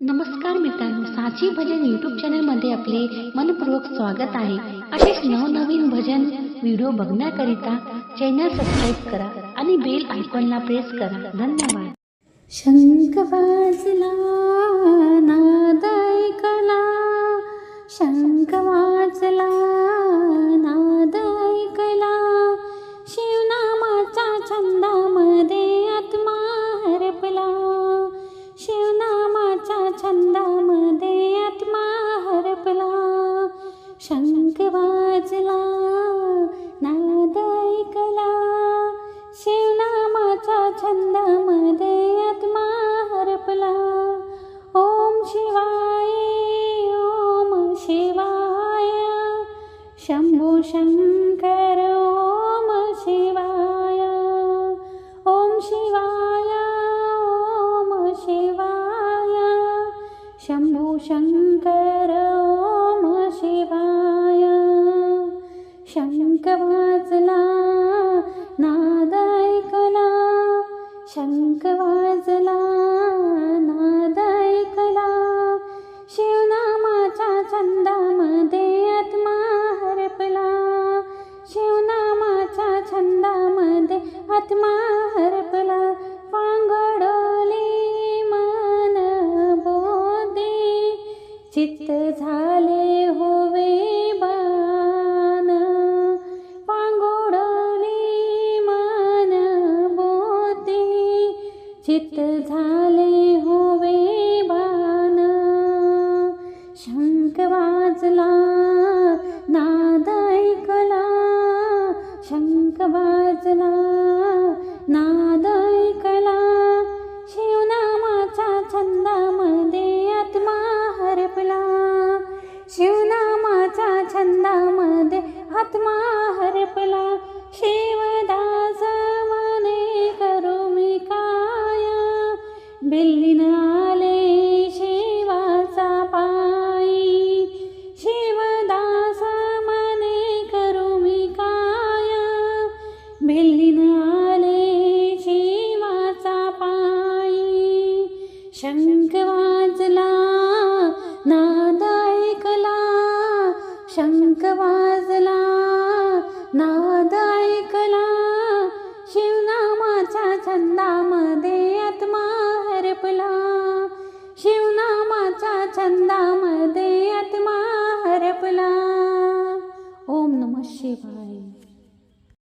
नमस्कार मित्रांनो साची भजन यूट्यूब चॅनलमध्ये आपले मनपूर्वक स्वागत आहे. असेच नवनवीन भजन व्हिडिओ बघण्याकरिता चॅनल सबस्क्राईब करा आणि बेल आयकॉनला प्रेस करा. धन्यवाद. शंख वाजला शंख वाजला नाद ऐकला शिवनामाच्या छंदामध्ये आत्मा हरपला। ओम शिवाय ओम शिवाय। शंभू शंकर ओम शिवाय। ओम शिवाय ओम शिवाय। शंभू शंकर शंख वाजला नाद ऐकला शिवनामाच्या छंदामध्ये आत्मा हरपला. शिवनामाच्या छंदामध्ये आत्मा हरपला. पांगडोली मन बोधे. चित्त झाले होवे. चित्त झाले होवे बान शंख वाजला नाद ऐकला. शंख वाजला नाद शङ्कवा